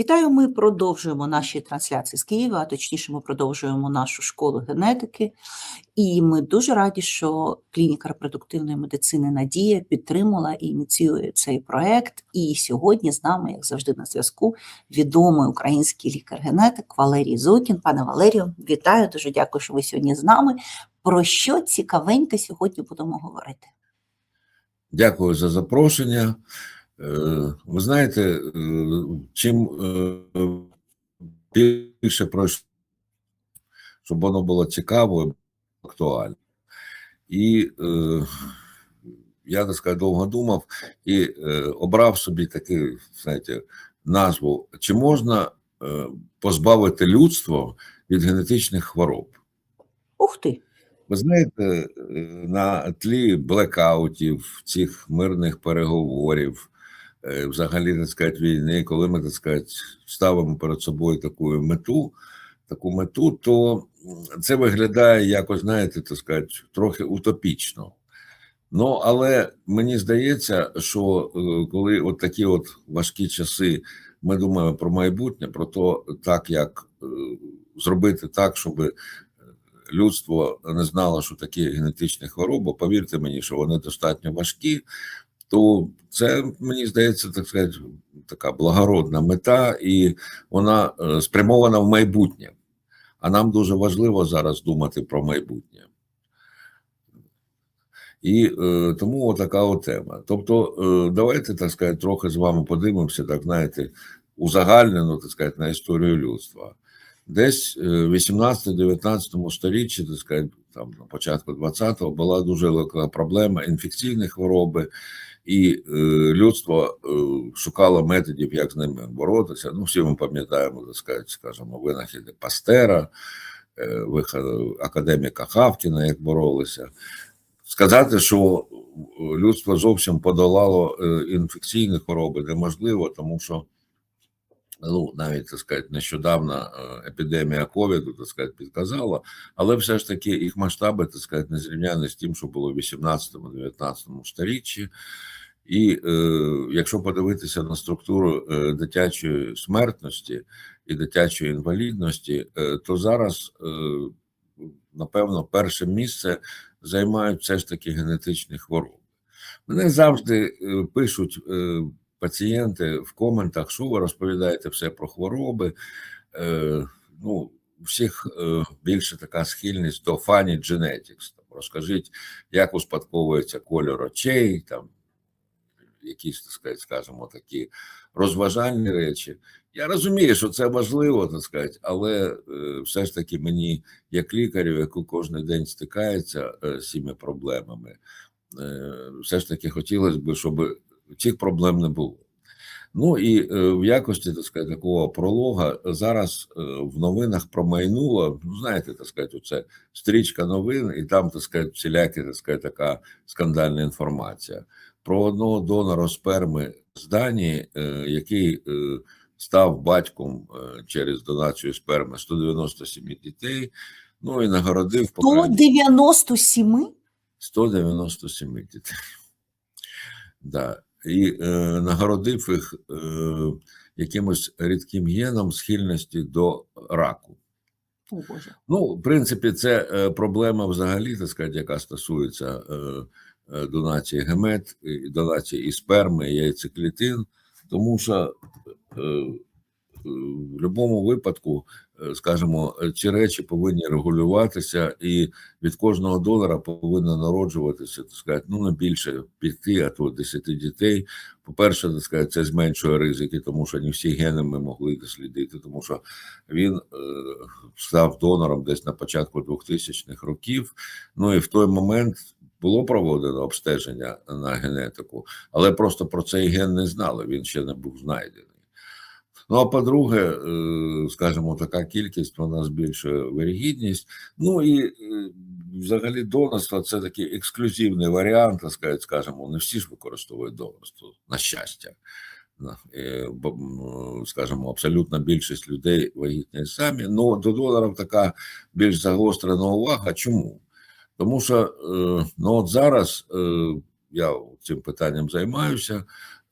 Вітаю! Ми продовжуємо наші трансляції з Києва, а точніше, ми продовжуємо нашу школу генетики. І ми дуже раді, що клініка репродуктивної медицини Надія підтримала і ініціює цей проект. І сьогодні з нами, як завжди, на зв'язку, відомий український лікар-генетик Валерій Зокін. Пане Валерію, вітаю! Дуже дякую, що ви сьогодні з нами. Про що цікавеньке сьогодні будемо говорити? Дякую за запрошення. Е, Ви знаєте, е, чим е, більше пройшло, щоб воно було цікаво і актуально. І я так сказати, довго думав і обрав собі таку, знаєте, назву: чи можна позбавити людство від генетичних хвороб? Ух ти! Ви знаєте, на тлі блекаутів, цих мирних переговорів, взагалі так сказати, війни, коли ми так сказати, ставимо перед собою таку мету, таку мету, то це виглядає якось, знаєте, так сказати, трохи утопічно. Ну, але мені здається, що е, коли от такі от важкі часи, ми думаємо про майбутнє, про те, так як е, зробити так, щоб людство не знало, що такі генетичні хвороби, повірте мені, що вони достатньо важкі, то це мені здається, так сказати, така благородна мета, і вона е, спрямована в майбутнє. А нам дуже важливо зараз думати про майбутнє. І е, тому така от тема. Тобто, е, давайте так сказати, трохи з вами подивимося, так знаєте, узагальнено так сказати, на історію людства. Десь е, в 18-19 сторіччі, так сказати, там на початку 20-го була дуже велика проблема інфекційні хвороби, і е, людство е, шукало методів, як з ними боротися. Ну, всі ми пам'ятаємо, так сказати, скажімо, винахіди Пастера, е, академіка Хавкіна, як боролися. Сказати, що людство зовсім подолало е, інфекційні хвороби неможливо, тому що ну навіть так сказати, нещодавно е, епідемія ковіду так сказати, підказала, але все ж таки їх масштаби так сказати, не зрівняні з тим, що було в 18-19 сторіччі. І е, якщо подивитися на структуру е, дитячої смертності і дитячої інвалідності, е, то зараз, е, напевно, перше місце займають все ж таки генетичні хвороби. Мене завжди е, пишуть. Пацієнти в коментах, що ви розповідаєте все про хвороби. Е, Ну, у всіх е, більше така схильність до фані genetics. Там, Розкажіть, як успадковується кольор очей, там якісь, так сказати, скажімо, такі розважальні речі. Я розумію, що це важливо, так сказати, але е, все ж таки мені, як лікарю, який кожен день стикається е, з цими проблемами, е, все ж таки хотілося б, щоб цих проблем не було. Ну і е, в якості так сказати, такого пролога зараз е, в новинах промайнуло, ну знаєте, так сказати, це стрічка новин, і там так сказати, всілякі так сказати, така скандальна інформація про одного донора сперми з Данії, е, який став батьком через донацію сперми 197 дітей. Ну і нагородив 197? 197 дітей. Да і е, нагородив їх е, якимось рідким геном схильності до раку. О, Боже. Ну, в принципі, це е, проблема взагалі, так сказати, яка стосується е, е, донації гемет, донації і сперми, і яйцеклітин, тому що е, в будь-якому випадку, е, скажімо, ці речі повинні регулюватися, і від кожного долара повинно народжуватися, так сказати, ну не більше п'яти, а то десяти дітей. По-перше, так сказати, це зменшує ризики, тому що не всі гени ми могли дослідити, тому що він е, став донором десь на початку 2000-х років. Ну і в той момент. Було проводено обстеження на генетику, але просто про цей ген не знали. Він ще не був знайдений. Ну а по-друге, е, скажімо, така кількість вона збільшує вирігідність. Ну і е, взагалі донорство це такий ексклюзивний варіант, скажімо, не всі ж використовують донорство на щастя. Е, скажімо, абсолютна більшість людей вагітні самі. Ну до донорів така більш загострена увага. Чому? Тому що ну от зараз я цим питанням займаюся.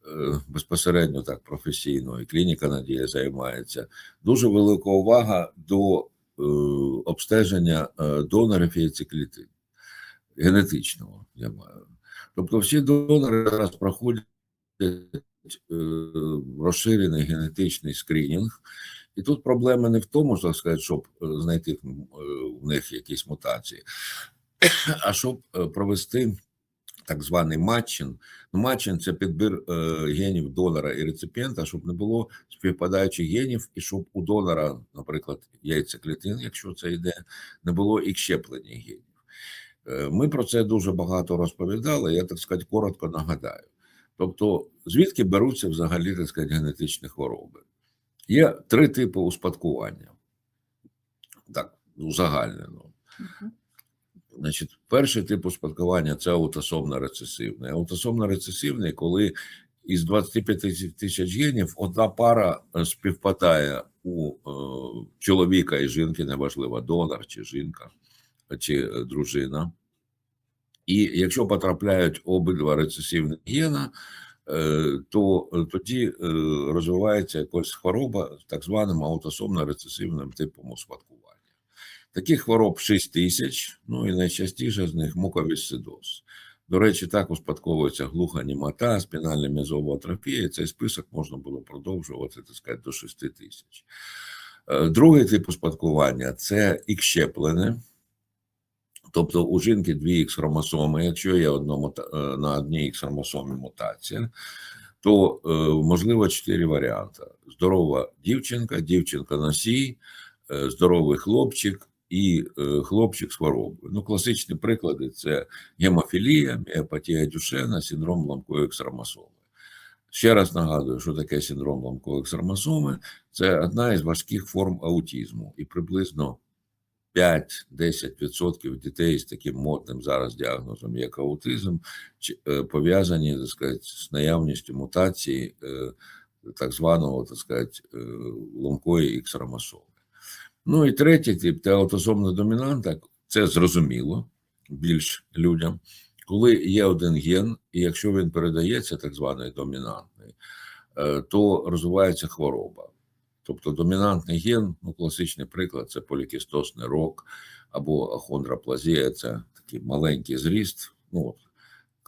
Е, безпосередньо так професійно, і клініка Надія займається. Дуже велика увага до е, обстеження е, донорів яйцеклітин генетичного. Я маю. Тобто, всі донори зараз проходять розширений генетичний скринінг. І тут проблема не в тому, що сказати, щоб знайти в них якісь мутації, а щоб провести так званий матчинг. Ну, матчинг – це підбір е, генів донора і реципієнта, щоб не було співпадаючих генів, і щоб у донора, наприклад, яйцеклітин, якщо це йде, не було і щеплення генів. Е, Ми про це дуже багато розповідали. Я так сказати, коротко нагадаю. Тобто, звідки беруться взагалі так сказати, генетичні хвороби? Є три типи успадкування. Так, узагальнено. Мгм. Значить, перший тип успадкування це аутосомно рецесивний. Аутосомно рецесивний, коли із 25 тисяч генів одна пара е, співпадає у е, чоловіка і жінки, неважливо, донор чи жінка, чи е, дружина. І якщо потрапляють обидва рецесивні гена, то тоді розвивається якась хвороба так званим аутосомно-рецесивним типом успадкування. Таких хвороб 6 тисяч, ну і найчастіше з них муковісцидоз. До речі, так успадковується глухонімота, спінальна м'язова атрофія. Цей список можна було продовжувати так сказати, до 6 тисяч. Е, Другий тип успадкування це ікщеплене. Тобто у жінки дві х хромосоми, якщо є одно, е, на одній х хромосомі мутація, то е, можливо чотири варіанти: здорова дівчинка, дівчинка носій, здоровий хлопчик і е, хлопчик з хворобою. Ну, класичні приклади це гемофілія, міопатія Дюшена, синдром ламкової х хромосоми. Ще раз нагадую, що таке синдром ламкової хромосоми. Це одна із важких форм аутізму, і приблизно 5-10% дітей з таким модним зараз діагнозом, як аутизм, е, пов'язані так сказати, з наявністю мутації е, так званого так сказати, ломкої х хромосоми. Ну і третій тип це аутосомна домінанта. Це зрозуміло більш людям, коли є один ген, і якщо він передається, так званий домінантний, е, то розвивається хвороба. Тобто домінантний ген, ну класичний приклад, це полікістозний рок або ахондроплазія, це такий маленький зріст, ну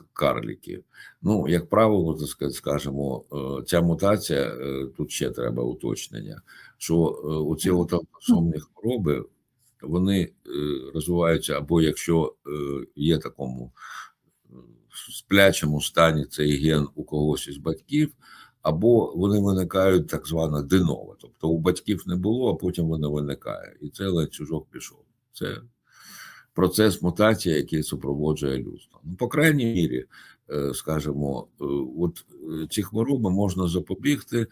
от к- карлики. Ну, як правило, так сказати, скажімо, е, ця мутація, е, тут ще треба уточнення, що е, у ці аутосомні хвороби вони розвиваються, або якщо є такому сплячому стані цей ген у когось із батьків, або вони виникають так звана динова. Тобто у батьків не було, а потім вони виникає. І це ланцюжок пішов. Це процес мутації, який супроводжує людство. Ну, по крайній мірі, е, скажімо, е, от е, ці хвороби можна запобігти.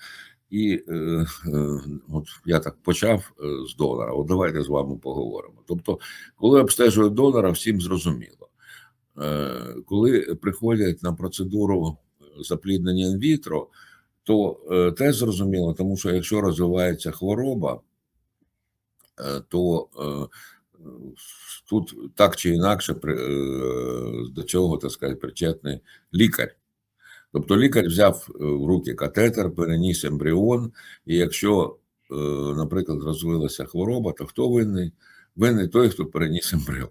І от я так почав з донора. От давайте з вами поговоримо. Тобто, коли обстежують донора, всім зрозуміло. Коли приходять на процедуру запліднення інвітро, то е, зрозуміло, тому що якщо розвивається хвороба, то тут так чи інакше е, до цього так сказати, причетний лікар. Тобто лікар взяв е, в руки катетер, переніс ембріон, і якщо, е, наприклад, розвилася хвороба, то хто винний? Винний той, хто переніс ембріон.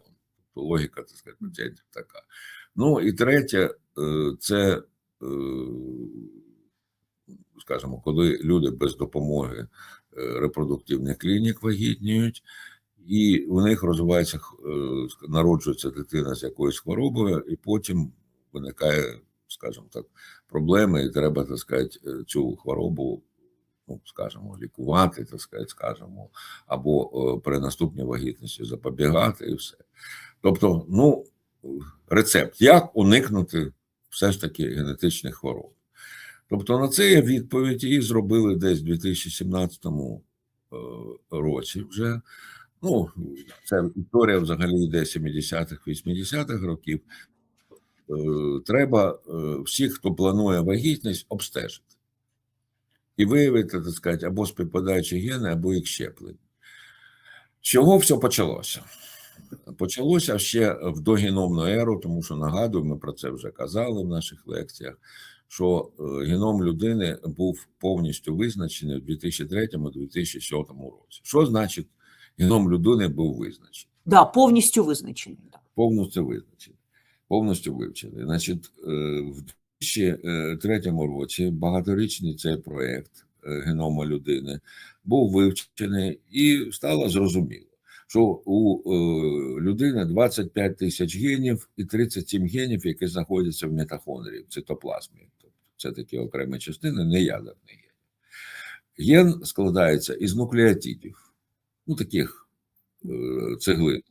Тобто логіка так сказати, така. Ну і третє, це, скажімо, коли люди без допомоги репродуктивних клінік вагітніють, і у них розвивається, е, народжується дитина з якоюсь хворобою, і потім виникає, скажімо так, проблеми, і треба, так сказати, е, цю хворобу, ну, скажімо, лікувати, так сказати, скажімо, або е, при наступній вагітності запобігати і все. Тобто, ну, рецепт, як уникнути все ж таки генетичних хвороб. Тобто на це є відповідь, і зробили десь в 2017 е, році вже. Ну, це історія взагалі йде 70-х, 80-х років. Е, Треба е, всіх, хто планує вагітність, обстежити і виявити, так сказати, або співпадаючі гени, або їх щеплення. Чого все почалося? Почалося ще в догеномну еру, тому що нагадую, ми про це вже казали в наших лекціях, що е, геном людини був повністю визначений у 2003-2007 році. Що значить геном людини був визначений? Да, повністю визначений. Повністю визначений, повністю вивчений. Значить, е, в 2003 році багаторічний цей проєкт е, генома людини був вивчений і стало зрозуміло, що у е, людини 25 тисяч генів і 37 генів, які знаходяться в мітохондрії, в цитоплазмі. Тобто це такі окремі частини, не ядерні гени. Ген складається із нуклеотидів, ну таких е, цеглин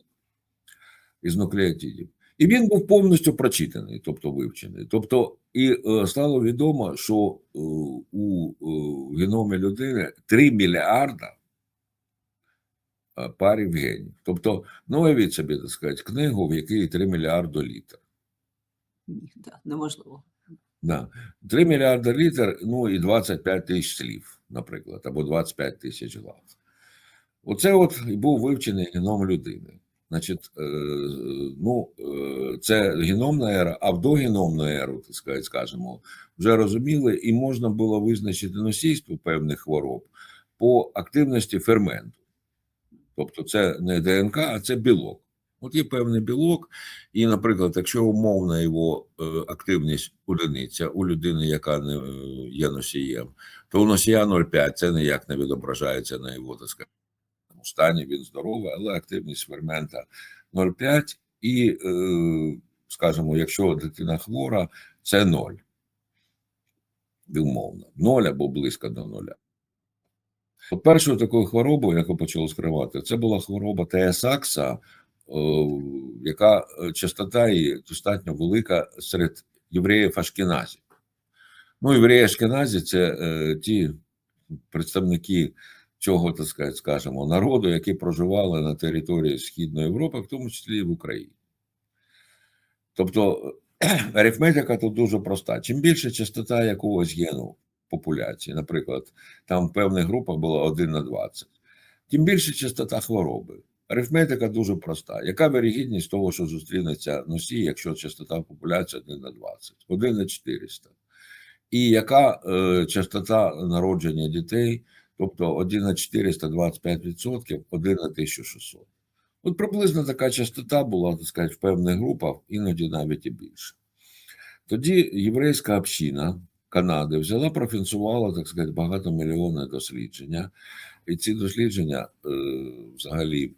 із нуклеотидів. І він був повністю прочитаний, тобто вивчений. Тобто, і е, стало відомо, що е, у геномі людини 3 мільярда парів генів. Тобто, ну, уявіть собі, так сказати, книгу, в якій 3 мільярди літр. Да, неможливо. Да. 3 мільярди літр, ну і 25 тисяч слів, наприклад, або 25 тисяч глав. Оце от був вивчений геном людини. Значить, е, ну, е, це геномна ера, а в догеномну еру, так скажімо, вже розуміли, і можна було визначити носійство певних хвороб по активності ферменту. Тобто, це не ДНК, а це білок. От є певний білок, і, наприклад, якщо умовна його е, активність одиниця у людини, яка не є носієм, то у носія 0,5 це ніяк не відображається на його так сказати, стані, він здоровий, але активність фермента 0,5 і, е, скажімо, якщо дитина хвора, це 0. Умовно, 0 або близько до 0. От першою такою хворобою, яку почали скривати, це була хвороба Теесакса, яка е, частота її достатньо велика серед євреїв Ашкеназі. Ну, євреї Ашкеназі це е, ті представники цього, так сказати, скажімо, народу, які проживали на території Східної Європи, в тому числі в Україні. Тобто арифметика тут дуже проста. Чим більше частота якогось гену популяції, наприклад, там в певних групах було 1 на 20, тим більше частота хвороби. Арифметика дуже проста. Яка вирігідність того, що зустрінеться носій, якщо частота популяції 1 на 20, 1 на 400? І яка е, частота народження дітей, тобто 1 на 425%, 1 на 1600? От приблизно така частота була, так сказати, в певних групах, іноді навіть і більше. Тоді єврейська община Канади взяла, профінансувала, так сказати, багатомільйонне дослідження, і ці дослідження е, взагалі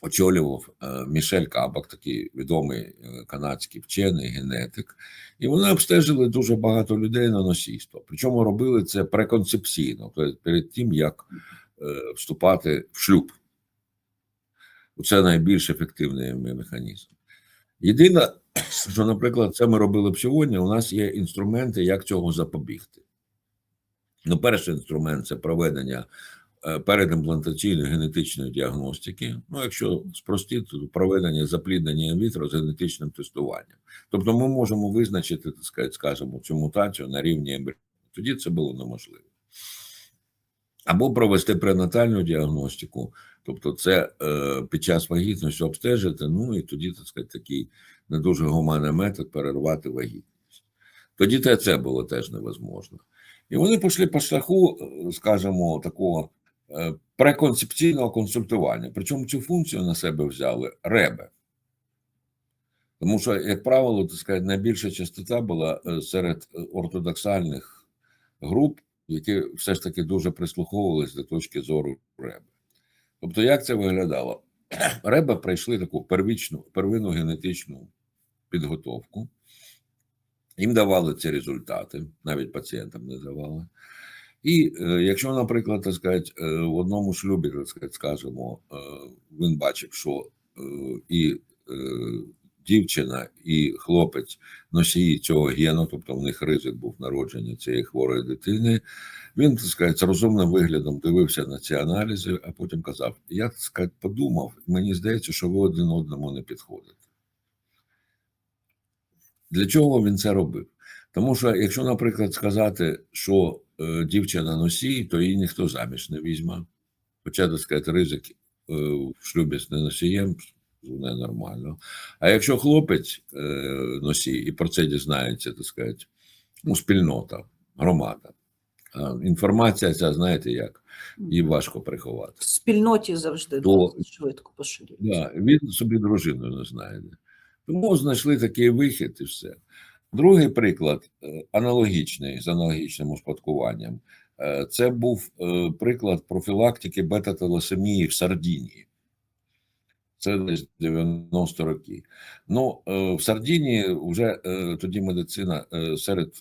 очолював е, Мішель Кабак, такий відомий е, канадський вчений генетик, і вони обстежили дуже багато людей на носійство. Причому робили це преконцепційно, тобто перед тим, як е, вступати в шлюб. Це найбільш ефективний механізм. Єдине, що, наприклад, це ми робили б сьогодні, у нас є інструменти, як цього запобігти. Ну, перший інструмент це проведення передімплантаційної генетичної діагностики. Ну, якщо спростити, то проведення запліднення інвітро з генетичним тестуванням. Тобто ми можемо визначити, так сказати, скажімо, цю мутацію на рівні ембріону. Тоді це було неможливо. Або провести пренатальну діагностику, тобто це е, під час вагітності обстежити, ну і тоді, так сказати, такий не дуже гуманний метод перервати вагітність. Тоді це було теж невозможно. І вони пішли по шляху, е, скажімо, такого е, преконцепційного консультування. Причому цю функцію на себе взяли реби. Тому що, як правило, так сказати, найбільша частота була е, серед е, ортодоксальних груп, які все ж таки дуже прислуховувалися до точки зору Реби. Тобто, як це виглядало? Реби пройшли таку первічну, первинну генетичну підготовку, їм давали ці результати, навіть пацієнтам не давали. І е, якщо, наприклад, так сказати, е, в одному шлюбі, так сказати, скажімо, е, він бачив, що і дівчина, і хлопець носії цього гену, тобто в них ризик був народження цієї хворої дитини. Він, так сказати, з розумним виглядом дивився на ці аналізи, а потім казав: Я так сказати, подумав, мені здається, що ви один одному не підходите. Для чого він це робив? Тому що, якщо, наприклад, сказати, що дівчина носій, то її ніхто заміж не візьме. Хоча, так сказати, ризик е, в шлюбі з неносієм не нормально. А якщо хлопець е, носій і про це дізнається, так сказати, ну, спільнота, громада. Інформація ця, знаєте як, її важко приховати. В спільноті завжди То- швидко поширюється. Да, він собі дружину не знайде. Тому знайшли такий вихід і все. Другий приклад, е, аналогічний з аналогічним успадкуванням, е, це був е, приклад профілактики бета-таласемії в Сардінії. Це десь 90 роки. Ну, в Сардінії вже тоді медицина серед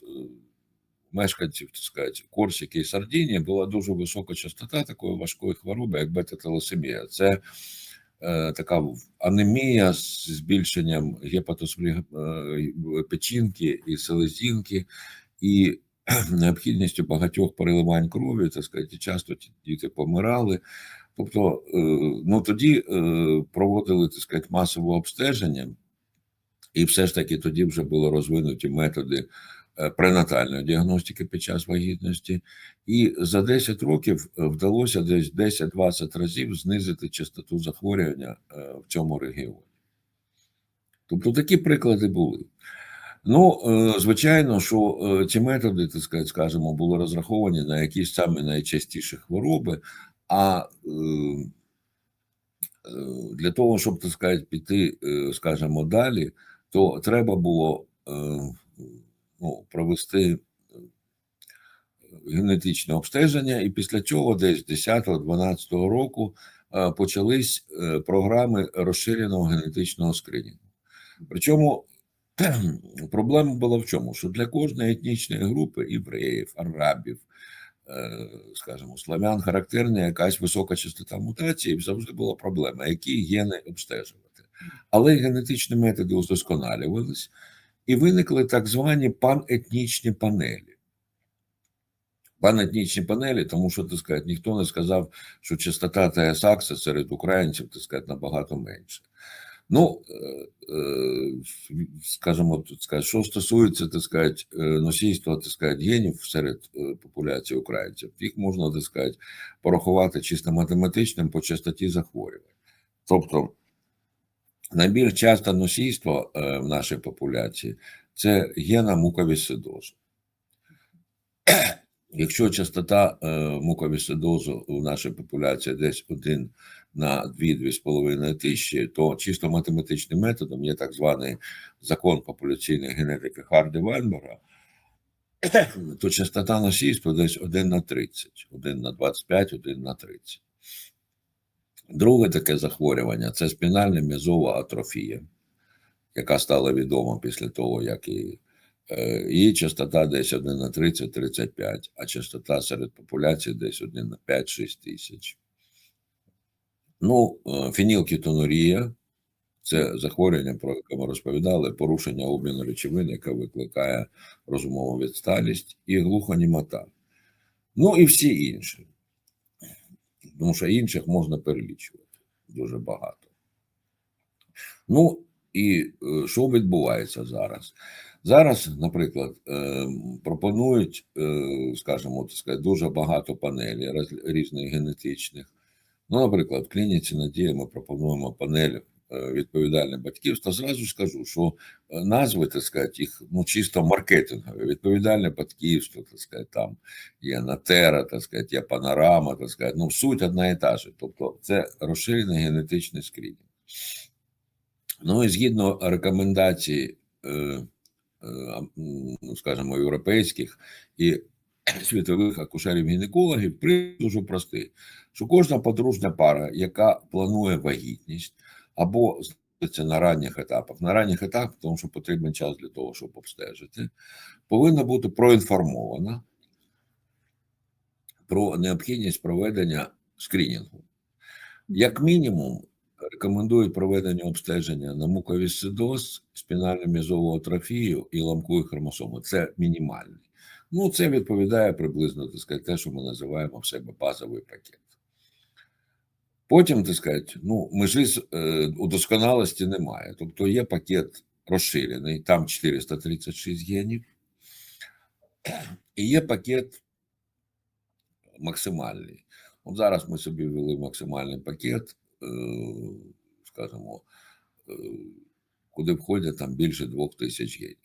мешканців, так сказати, Корсики і Сардінії була дуже висока частота такої важкої хвороби, як бета-таласемія. Це така анемія з збільшенням гепатосплі е, печінки і селезінки, і необхідністю багатьох переливань крові, так сказати, часто діти помирали. Тобто, е, ну тоді е, проводили так сказати, масове обстеження, і все ж таки тоді вже були розвинуті методи е, пренатальної діагностики під час вагітності, і за 10 років е, вдалося десь 10-20 разів знизити частоту захворювання е, в цьому регіоні. Тобто такі приклади були. Ну, е, звичайно, що е, ці методи, так скажімо, були розраховані на якісь самі найчастіші хвороби, а е, е, для того, щоб, так сказати, піти, е, скажімо, далі, то треба було е, ну, провести е, генетичне обстеження, і після цього, десь 10-12 року, е, почались е, програми розширеного генетичного скринінгу. Причому проблема була в чому? Що для кожної етнічної групи євреїв, арабів, скажімо, славян характерна якась висока частота мутацій, і завжди була проблема, які гени обстежувати. Але генетичні методи удосконалювались, і виникли так звані панетнічні панелі. Панетнічні панелі, тому що, так сказати, ніхто не сказав, що частота ТСАКСа серед українців, так сказати, набагато менше. Ну, е, е, скажімо, так сказати, що стосується так сказати, е, носійства так сказати, генів серед популяції українців, їх можна так сказати, порахувати чисто математичним по частоті захворювань. Тобто, найбільш часто носійство е, в нашій популяції це гена муковісцидозу. Якщо частота е, муковісцидозу у нашій популяції десь 1 на 2-2,5 тисячі, то чисто математичним методом є так званий закон популяційної генетики Харди Вайнбера, то частота носійства десь 1 на 30, 1 на 25, 1 на 30. Друге таке захворювання це спінальна м'язова атрофія, яка стала відома після того, як і е, її частота десь 1 на 30-35, а частота серед популяції десь 1 на 5-6 тисяч. Ну, е, фенілкетонурія – це захворювання, про яке ми розповідали, порушення обміну речовин, яке викликає розумову відсталість і глухонімота. Ну і всі інші. Тому що інших можна перелічувати дуже багато. Ну і е, що відбувається зараз? Зараз, наприклад, е, пропонують, е, скажімо, так сказати, дуже багато панелей різних генетичних. Ну, наприклад, в клініці Надія ми пропонуємо панель відповідальне батьківство. Зразу скажу, що е, назви, так сказати, їх ну, чисто маркетингові. Відповідальне батьківство, так сказати, там є Натера, так сказати, є панорама, так сказати, ну, суть одна і та ж. Тобто, це розширений генетичний скринінг. Ну і згідно рекомендацій, е, е, ну, скажімо, європейських і світових акушерів-гінекологів, принцип дуже простий що кожна подружня пара, яка планує вагітність або знаходиться на ранніх етапах, на ранніх етапах, тому що потрібен час для того, щоб обстежити, повинна бути проінформована про необхідність проведення скринінгу. Як мінімум, рекомендують проведення обстеження на муковісцидоз, спінальну м'язову атрофію і ламкові хромосоми. Це мінімальний. Ну, це відповідає приблизно так сказати, те, що ми називаємо в себе базовий пакет. Потім, так сказати, ну, межі е, удосконалості немає. Тобто є пакет розширений, там 436 генів, і є пакет максимальний. От зараз ми собі ввели максимальний пакет, е, скажімо, е, куди входять там більше двох тисяч генів.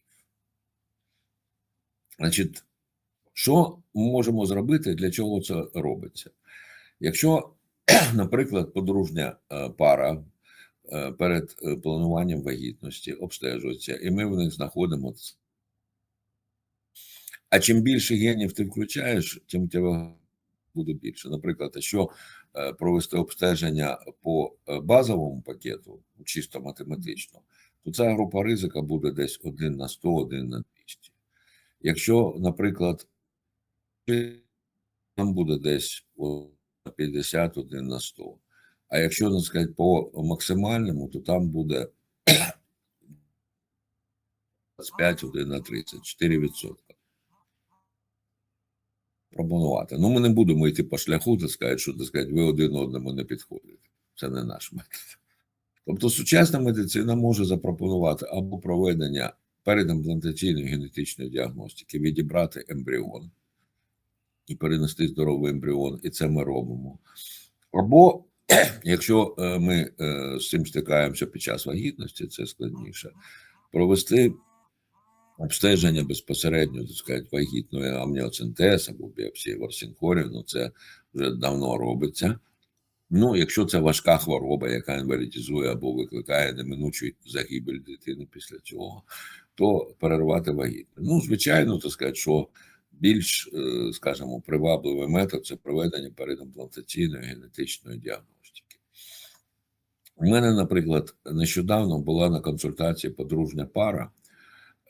Значить, що ми можемо зробити, для чого це робиться? Якщо, наприклад, подружня е, пара е, перед е, плануванням вагітності обстежується, і ми в них знаходимо. А чим більше генів ти включаєш, тим тебе буде більше. Наприклад, якщо провести обстеження по базовому пакету, чисто математично, то ця група ризика буде десь 1 на 100, 1 на 200. Якщо, наприклад, там буде десь о, 51 на 100. А якщо так сказати, по максимальному, то там буде 25 1 на 30, 4%. Пропонувати. Ну, ми не будемо йти по шляху, так сказати, що так сказати, ви один одному не підходите. Це не наш метод. Тобто сучасна медицина може запропонувати або проведення передімплантаційної генетичної діагностики, відібрати ембріон і перенести здоровий ембріон, і це ми робимо. Або якщо е, ми е, з цим стикаємося під час вагітності, це складніше, провести обстеження безпосередньо, так сказати, вагітної амніоцентез або біопсії ворсінхорів, ну це вже давно робиться. Ну, якщо це важка хвороба, яка інвалідізує або викликає неминучу загибель дитини після цього, то перервати вагітність. Ну, звичайно, так сказати, що більш, е, скажімо, привабливий метод це проведення передімплантаційної генетичної діагностики. У мене, наприклад, нещодавно була на консультації подружня пара,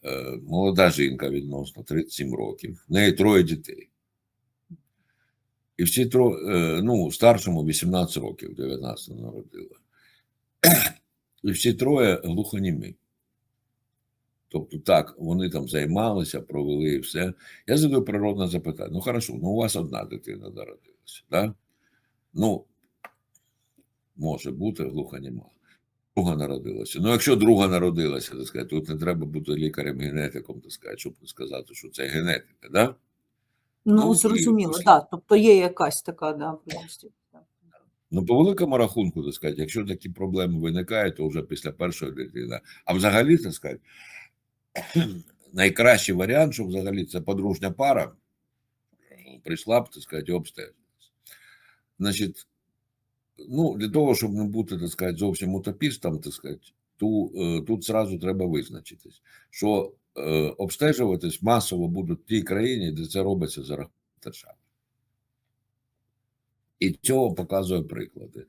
е, молода жінка відносно 37 років, в неї троє дітей. І всі троє, ну, старшому 18 років, 19 народила. І всі троє глухонімі. Тобто, так, вони там займалися, провели і все. Я задаю природне запитання: ну, хорошо, ну у вас одна дитина народилася, да? Ну, може бути глухоніма. Друга народилася. Ну, якщо друга народилася, так сказати, тут не треба бути лікарем-генетиком, так сказати, щоб сказати, що це генетика, да? Ну, Ну, зрозуміло, так. Тобто є якась така, да. Ну, по великому рахунку, так сказати, якщо такі проблеми виникають, то вже після першої дитини. А взагалі, так сказати, найкращий варіант, щоб взагалі це подружня пара е, прийшла б, так сказати, і обстежилась. Значить, ну, для того, щоб не бути, так сказати, зовсім утопістом, так сказати, ту, е, тут зразу треба визначитись, що е, обстежуватись масово будуть в тій країні, де це робиться за рахунок держави. І цього показує приклади.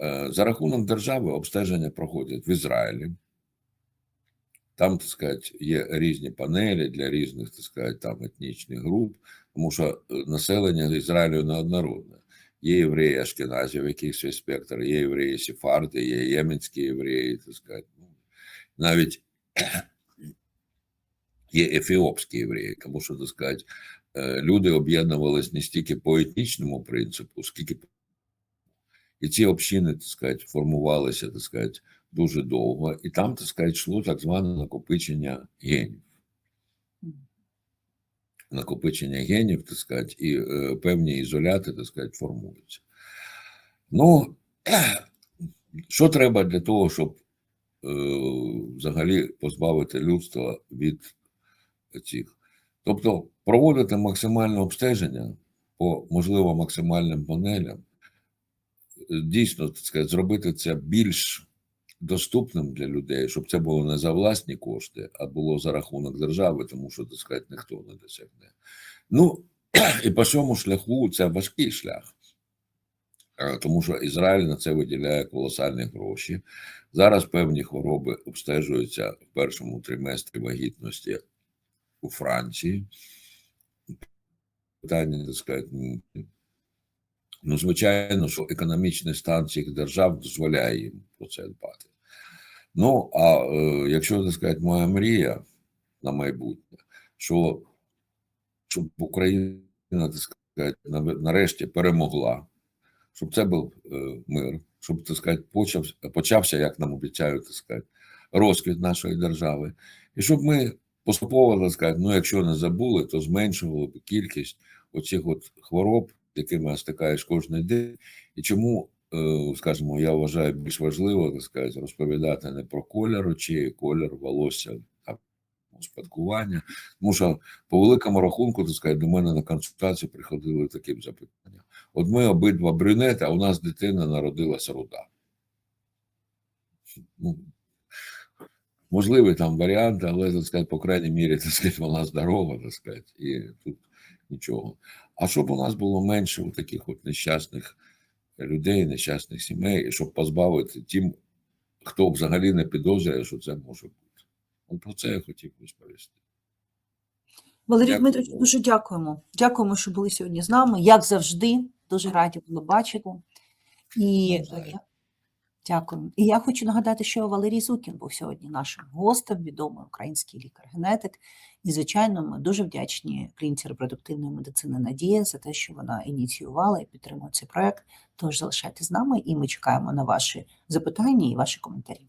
Е, За рахунок держави обстеження проходять в Ізраїлі. Там, так сказати, є різні панелі для різних, так сказати, там етнічних груп, тому що е, населення Ізраїлю неоднородне. Є євреї Ашкеназів, яких свій спектр, є євреї Сефарди, є єменські євреї, так сказати. Ну, навіть є ефіопські євреї, тому що, так сказати, е, люди об'єднувалися не стільки по етнічному принципу, скільки і ці общини, так сказати, формувалися, так сказати, дуже довго, і там, так сказати, йшло так зване накопичення генів. Накопичення генів, так сказати, і е, певні ізоляти, так сказати, формуються. Ну, що треба для того, щоб е, взагалі позбавити людство від цих? Тобто проводити максимальне обстеження по можливо максимальним панелям, е, дійсно так сказати, зробити це більш доступним для людей, щоб це було не за власні кошти, а було за рахунок держави, тому що так сказати, ніхто не досягне. Ну і по цьому шляху це важкий шлях. Е, Тому що Ізраїль на це виділяє колосальні гроші. Зараз певні хвороби обстежуються в першому триместрі вагітності у Франції. Питання, так сказати, ну, ну, звичайно, що економічний стан цих держав дозволяє їм про це дбати. Ну, а е, якщо так сказати, моя мрія на майбутнє, що щоб Україна, так сказати, на- нарешті перемогла, щоб це був е, мир, щоб так сказати, почався, почався, як нам обіцяють, так сказати, розквіт нашої держави, і щоб ми поступово, так сказати, ну якщо не забули, то зменшували б кількість оцих от хвороб, з якими стикаєш кожен день, і чому, скажімо, я вважаю більш важливо, так сказати, розповідати не про колір очей, колір волосся, успадкування. Тому що по великому рахунку, так сказати, до мене на консультацію приходили таким запитанням. От ми обидва брюнети, а у нас дитина народилася руда. Ну, можливі там варіанти, але так сказати, по крайній мірі, так сказати, вона здорова, так сказати, і тут нічого. А щоб у нас було менше таких от нещасних людей, нещасних сімей, і щоб позбавити тим, хто взагалі не підозрює, що це може бути. От про це я хотів розповісти. Валерій. Дмитрович, дуже дякуємо. Дякуємо, що були сьогодні з нами. Як завжди, дуже раді було бачити. І дякую. І я хочу нагадати, що Валерій Зукін був сьогодні нашим гостем, відомий український лікар-генетик. І, звичайно, ми дуже вдячні клініці репродуктивної медицини Надія за те, що вона ініціювала і підтримує цей проект. Тож залишайтесь з нами, і ми чекаємо на ваші запитання і ваші коментарі.